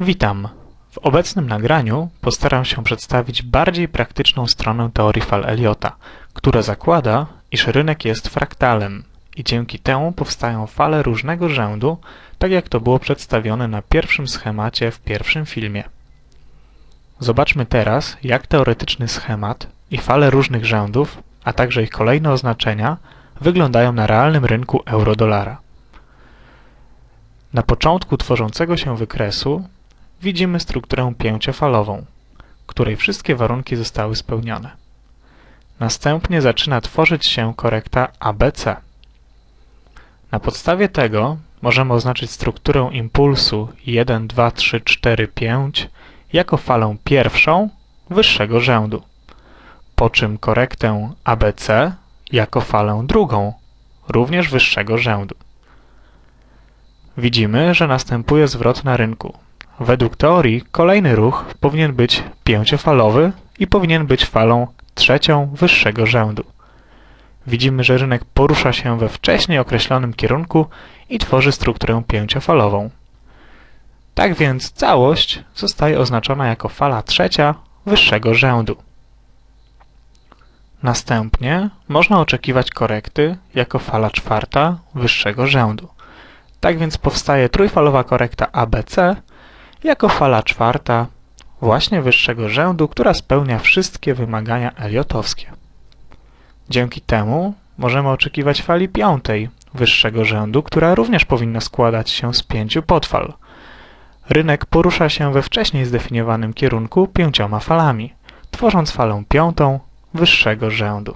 Witam. W obecnym nagraniu postaram się przedstawić bardziej praktyczną stronę teorii fal Elliota, która zakłada, iż rynek jest fraktalem i dzięki temu powstają fale różnego rzędu, tak jak to było przedstawione na pierwszym schemacie w pierwszym filmie. Zobaczmy teraz, jak teoretyczny schemat i fale różnych rzędów, a także ich kolejne oznaczenia wyglądają na realnym rynku euro-dolara. Na początku tworzącego się wykresu widzimy strukturę pięciofalową, której wszystkie warunki zostały spełnione. Następnie zaczyna tworzyć się korekta ABC. Na podstawie tego możemy oznaczyć strukturę impulsu 1, 2, 3, 4, 5 jako falę pierwszą wyższego rzędu, po czym korektę ABC jako falę drugą, również wyższego rzędu. Widzimy, że następuje zwrot na rynku. Według teorii kolejny ruch powinien być pięciofalowy i powinien być falą trzecią wyższego rzędu. Widzimy, że rynek porusza się we wcześniej określonym kierunku i tworzy strukturę pięciofalową. Tak więc całość zostaje oznaczona jako fala trzecia wyższego rzędu. Następnie można oczekiwać korekty jako fala czwarta wyższego rzędu. Tak więc powstaje trójfalowa korekta ABC jako fala czwarta właśnie wyższego rzędu, która spełnia wszystkie wymagania eliotowskie. Dzięki temu możemy oczekiwać fali piątej wyższego rzędu, która również powinna składać się z pięciu podfal. Rynek porusza się we wcześniej zdefiniowanym kierunku pięcioma falami, tworząc falę piątą wyższego rzędu.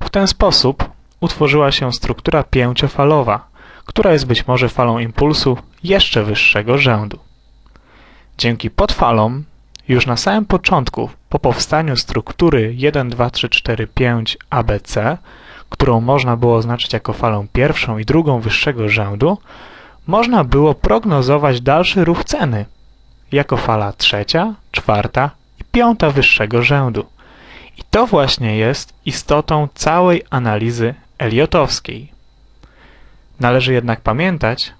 W ten sposób utworzyła się struktura pięciofalowa, która jest być może falą impulsu jeszcze wyższego rzędu. Dzięki podfalom, już na samym początku, po powstaniu struktury 1, 2, 3, 4, 5 ABC, którą można było oznaczyć jako falę pierwszą i drugą wyższego rzędu, można było prognozować dalszy ruch ceny jako fala trzecia, czwarta i piąta wyższego rzędu. I to właśnie jest istotą całej analizy eliotowskiej. Należy jednak pamiętać,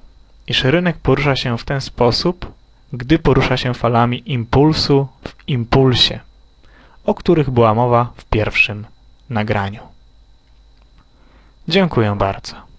iż rynek porusza się w ten sposób, gdy porusza się falami impulsu w impulsie, o których była mowa w pierwszym nagraniu. Dziękuję bardzo.